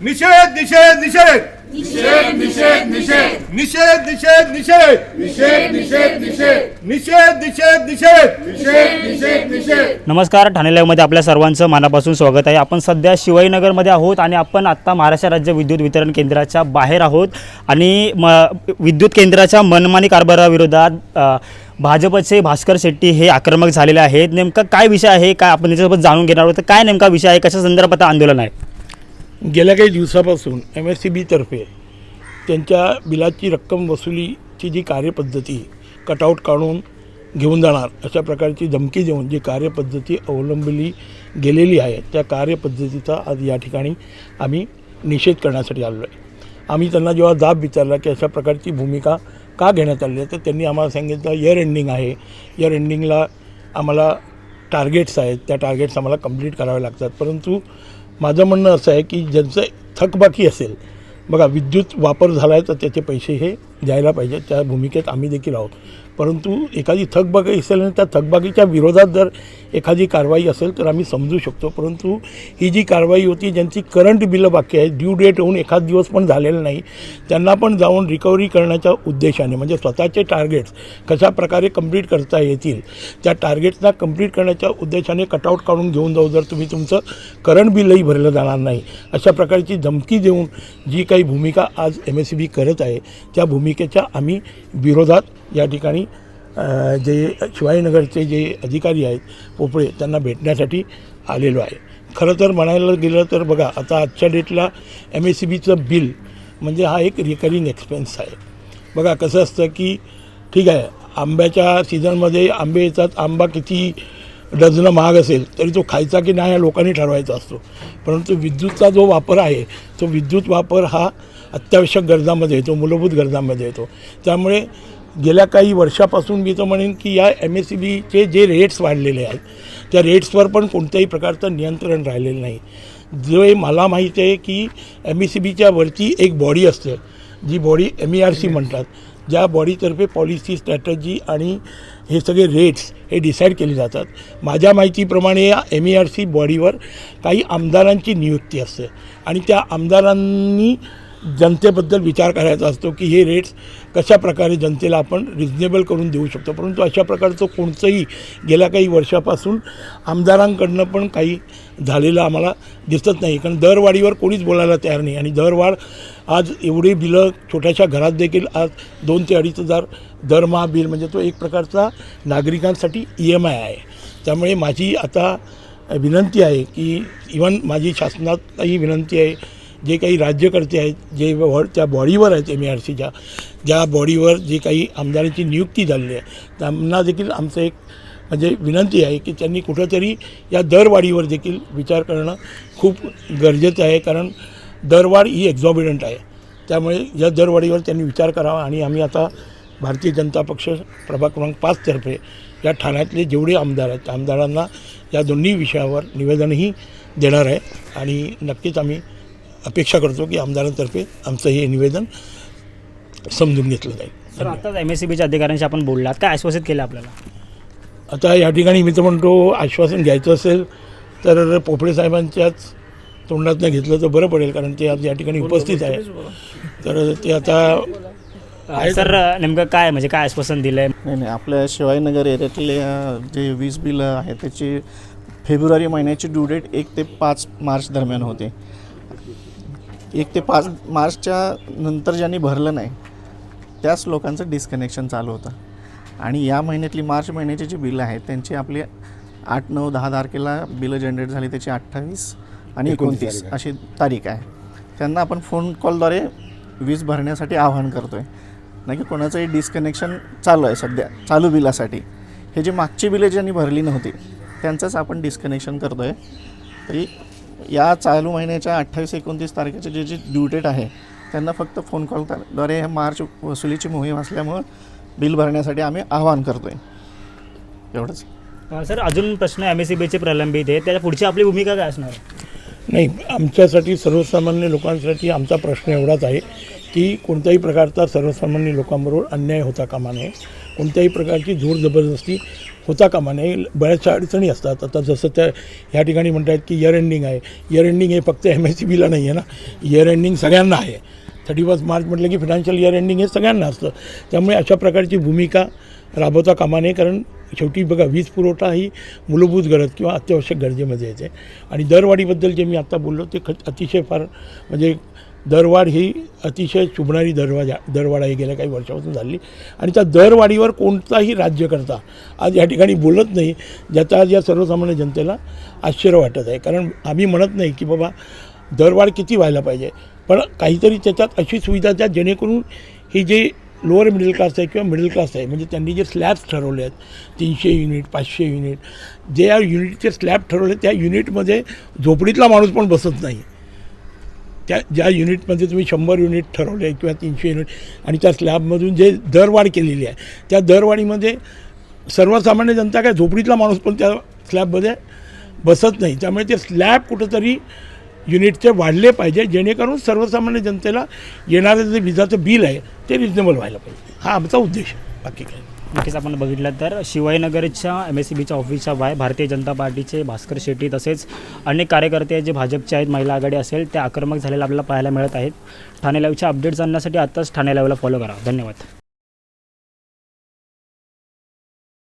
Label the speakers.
Speaker 1: निषेध निषेध निषेध.
Speaker 2: निषेध निषेध निषेध.
Speaker 1: निषेध निषेध निषेध.
Speaker 2: निषेध निषेध निषेध.
Speaker 1: निषेध निषेध निषेध.
Speaker 2: निषेध निषेध निषेध.
Speaker 3: नमस्कार ठाणे लाईव्हमध्ये आपल्या सर्वांचं मनापासून स्वागत आहे. आपण सध्या शिवाईनगरमध्ये आहोत आणि आपण आत्ता महाराष्ट्र राज्य विद्युत वितरण केंद्राच्या बाहेर आहोत. आणि म विद्युत केंद्राच्या मनमानी कारभाराविरोधात भाजपचे भास्कर शेट्टी हे आक्रमक झालेले आहेत. नेमका काय विषय आहे? काय आपण त्याच्यासोबत जाणून घेणार आहोत? तर काय नेमका विषय आहे? कशा संदर्भात आंदोलन आहे?
Speaker 4: गेल्या काही दिवसापासून एम एस सी बीतर्फे त्यांच्या बिलाची रक्कम वसुलीची जी कार्यपद्धती कटआउट काढून घेऊन जाणार अशा प्रकारची धमकी देऊन जी कार्यपद्धती अवलंबली गेलेली आहे त्या कार्यपद्धतीचा आज या ठिकाणी आम्ही निषेध करण्यासाठी आलो आहे. आम्ही त्यांना जेव्हा जाब विचारला की अशा प्रकारची भूमिका का घेण्यात आली आहे तर त्यांनी आम्हाला सांगितलं इयर एंडिंग आहे. इयर एंडिंगला आम्हाला टार्गेट्स आहेत. त्या टार्गेट्स आम्हाला कंप्लीट करावे लागतात. परंतु माझं म्हणणं असं आहे की ज्यांचं थकबाकी असेल बघा विद्युत वापर झाला आहे तर त्याचे पैसे हे द्यायला पाहिजे. त्या भूमिकेत आम्ही देखील आहोत. परंतु एखादी थकबाकी असेल आणि त्या थकबाकीच्या विरोधात जर एखादी कारवाई असेल तर आम्ही समजू शकतो. परंतु ही जी कारवाई होती ज्यांची करंट बिलं बाकी आहेत ड्यू डेट होऊन एखाद दिवस पण झालेला नाही त्यांना पण जाऊन रिकव्हरी करण्याच्या उद्देशाने म्हणजे स्वतःचे टार्गेट्स कशा प्रकारे कंप्लीट करता येतील त्या टार्गेट्सना कंप्लीट करण्याच्या उद्देशाने कटआउट काढून घेऊन जाऊ जर तुम्ही तुमचं करंट बिलही भरलं जाणार नाही. अशा प्रकारची धमकी देऊन जी काही भूमिका आज एम एस सी बी करत आहे त्या भूमिकेच्या आम्ही विरोधात या ठिकाणी जे शिवाजीनगरचे जे अधिकारी आहेत पोपळे त्यांना भेटण्यासाठी आलेलो आहे. खरं तर म्हणायला गेलं तर बघा आता आजच्या डेटला एम एस सी बीचं बिल म्हणजे हा एक रिकरिंग एक्सपेन्स आहे. बघा कसं असतं की ठीक आहे आंब्याच्या सीझनमध्ये आंबे येतात आंबा किती डझनं महाग असेल तरी तो खायचा की नाही हा लोकांनी ठरवायचा असतो. परंतु विद्युतचा जो वापर आहे तो विद्युत वापर हा अत्यावश्यक गरजामध्ये येतो मूलभूत गरजांमध्ये येतो. त्यामुळे गेल्या काही वर्षापासून मी तर म्हणेन की या एम एस सी बीचे जे रेट्स वाढलेले आहेत त्या रेट्सवर पण कोणत्याही प्रकारचं नियंत्रण राहिलेलं नाही. जे मला माहीत आहे की एम एस सी बीच्या वरती एक बॉडी असते जी body M E R C म्हणतात. ज्या बॉडीतर्फे पॉलिसी स्ट्रॅटजी आणि हे सगळे रेट्स हे डिसाईड केले जातात. माझ्या माहितीप्रमाणे या एम ई आर सी बॉडीवर काही आमदारांची नियुक्ती असते आणि त्या आमदारांनी जनतेबद्दल विचार करायचा असतो की हे रेट्स कशा प्रकारे जनतेला आपण रिजनेबल करून देऊ शकतो. परंतु अशा प्रकारचं कोणतंही गेल्या काही वर्षापासून आमदारांकडनं पण काही झालेलं आम्हाला दिसत नाही. कारण दरवाढीवर कोणीच बोलायला तयार नाही. आणि दरवाढ आज एवढी बिलं छोट्याशा घरात देखील आज दोन ते अडीच हजार दरमहा बिल म्हणजे तो एक प्रकारचा नागरिकांसाठी ई एम आय आहे. त्यामुळे माझी आता विनंती आहे की इवन माझी शासनातही विनंती आहे जे काही राज्यकर्ते आहेत जे वर त्या बॉडीवर आहेत एम ए आर सीच्या ज्या बॉडीवर जे काही आमदारांची नियुक्ती झालेली आहे त्यांना देखील आमचं एक म्हणजे विनंती आहे की त्यांनी कुठंतरी या दरवाढीवर देखील विचार करणं खूप गरजेचं आहे कारण दरवाढ ही एक्झॉबिडंट आहे. त्यामुळे या दरवाढीवर त्यांनी विचार करावा आणि आम्ही आता भारतीय जनता पक्ष प्रभाग क्रमांक पाचतर्फे या ठाण्यातले जेवढे आमदार आहेत आमदारांना या दोन्ही विषयावर निवेदनही देणार आहे आणि नक्कीच आम्ही अपेक्षा करतो की आमदारांतर्फे आमचं हे निवेदन समजून घेतलं जाईल.
Speaker 3: तर आताच एम एस सी बीच्या अधिकाऱ्यांशी आपण बोललात. काय आश्वासित केलं आपल्याला?
Speaker 4: आता या ठिकाणी मी तर म्हणतो आश्वासन घ्यायचं असेल तर पोपळे साहेबांच्याच तोंडातनं घेतलं तर बरं पडेल कारण ते आज या ठिकाणी उपस्थित आहे तर ते आता
Speaker 3: सर नेमकं काय म्हणजे काय आश्वासन दिलं आहे
Speaker 5: नाही नाही आपल्या शिवाजीनगर एरियातल्या जे वीज बिलं आहे त्याची फेब्रुवारी महिन्याची ड्यू डेट एक ते पाच मार्च दरम्यान होते. एक ते पाच मार्चच्या नंतर ज्यांनी भरलं नाही त्याच लोकांचं डिस्कनेक्शन चालू होतं. आणि या महिन्यातली मार्च महिन्याची जी बिलं आहेत त्यांची आपली आठ नऊ दहा तारखेला बिलं जनरेट झाली त्याची अठ्ठावीस आणि एकोणतीस अशी तारीख आहे. त्यांना आपण फोन कॉलद्वारे वीज भरण्यासाठी आवाहन करतो आहे नाही की कोणाचंही डिस्कनेक्शन चालू आहे सध्या चालू बिलासाठी. हे जी मागची बिले ज्यांनी भरली नव्हती त्यांचंच आपण डिस्कनेक्शन करतो आहे तरी या चालू महिन्याच्या अठ्ठावीस एकोणतीस तारखेचे जे जे ड्यू डेट आहे त्यांना फक्त फोन कॉलद्वारे मार्च वसुलीची मोहीम असल्यामुळं बिल भरण्यासाठी आम्ही आवाहन करतो आहे एवढंच
Speaker 3: सर अजून प्रश्न एम एस सी बीचे प्रलंबित आहे त्याच्या पुढची आपली भूमिका काय असणार?
Speaker 4: नाही आमच्यासाठी सर्वसामान्य लोकांसाठी आमचा प्रश्न एवढाच आहे की कोणत्याही प्रकारचा सर्वसामान्य लोकांबरोबर अन्याय होता कामा नये. कोणत्याही प्रकारची जोर जबरदस्ती होता कामा नये. बऱ्याचशा अडचणी असतात. आता जसं त्या ह्या ठिकाणी म्हणत आहेत की इयर एंडिंग आहे. इयर एंडिंग हे फक्त एम एस सी बीला नाही आहे ना. इयर एंडिंग सगळ्यांना आहे. थर्टी फर्स्ट मार्च म्हटलं की फिनान्शियल इयर एंडिंग हे सगळ्यांना असतं. त्यामुळे अशा प्रकारची भूमिका राबवता कामा नये कारण शेवटी बघा वीज पुरवठा ही मूलभूत गरज किंवा अत्यावश्यक गरजेमध्ये येते. आणि दरवाढीबद्दल जे मी आत्ता बोललो ते ख अतिशय फार म्हणजे दरवाढ ही अतिशय चुबणारी दरवाजा दरवाढ आहे गेल्या काही वर्षापासून झाली. आणि त्या दरवाढीवर कोणताही राज्यकर्ता आज या ठिकाणी बोलत नाही ज्याचा आज या सर्वसामान्य जनतेला आश्चर्य वाटत आहे. कारण आम्ही म्हणत नाही की बाबा दरवाढ किती व्हायला पाहिजे? पण काहीतरी त्याच्यात अशी सुविधा द्या जेणेकरून ही जे लोअर मिडल क्लास आहे किंवा मिडल क्लास आहे म्हणजे त्यांनी जे स्लॅब्स ठरवले आहेत तीनशे युनिट पाचशे युनिट जे या युनिटचे स्लॅब ठरवले त्या युनिटमध्ये झोपडीतला माणूस पण बसत नाही. त्या ज्या युनिटमध्ये तुम्ही शंभर युनिट ठरवले किंवा तीनशे युनिट आणि त्या स्लॅबमधून जे दरवाढ केलेली आहे त्या दरवाढीमध्ये सर्वसामान्य जनता काय झोपडीतला माणूस पण त्या स्लॅबमध्ये बसत नाही. त्यामुळे ते स्लॅब कुठंतरी युनिटचे वाढले पाहिजे जेणेकरून सर्वसामान्य जनतेला येणारं जे विजाचं बिल आहे ते रिजनेबल व्हायला पाहिजे. हा आमचा उद्देश आहे. बाकी काय
Speaker 3: नक्कीच आपण बघितलं तर शिवाजीनगरच्या एम एस सी बीच्या ऑफिसच्या बाहेर भारतीय जनता पार्टीचे भास्कर शेट्टी तसेच अनेक कार्यकर्ते जे भाजपचे आहेत महिला आघाडी असेल ते आक्रमक झालेलं आपल्याला पाहायला मिळत आहेत. ठाणे लाईव्हच्या अपडेट आणण्यासाठी आत्ताच ठाणे लाईव्हला फॉलो करा. धन्यवाद.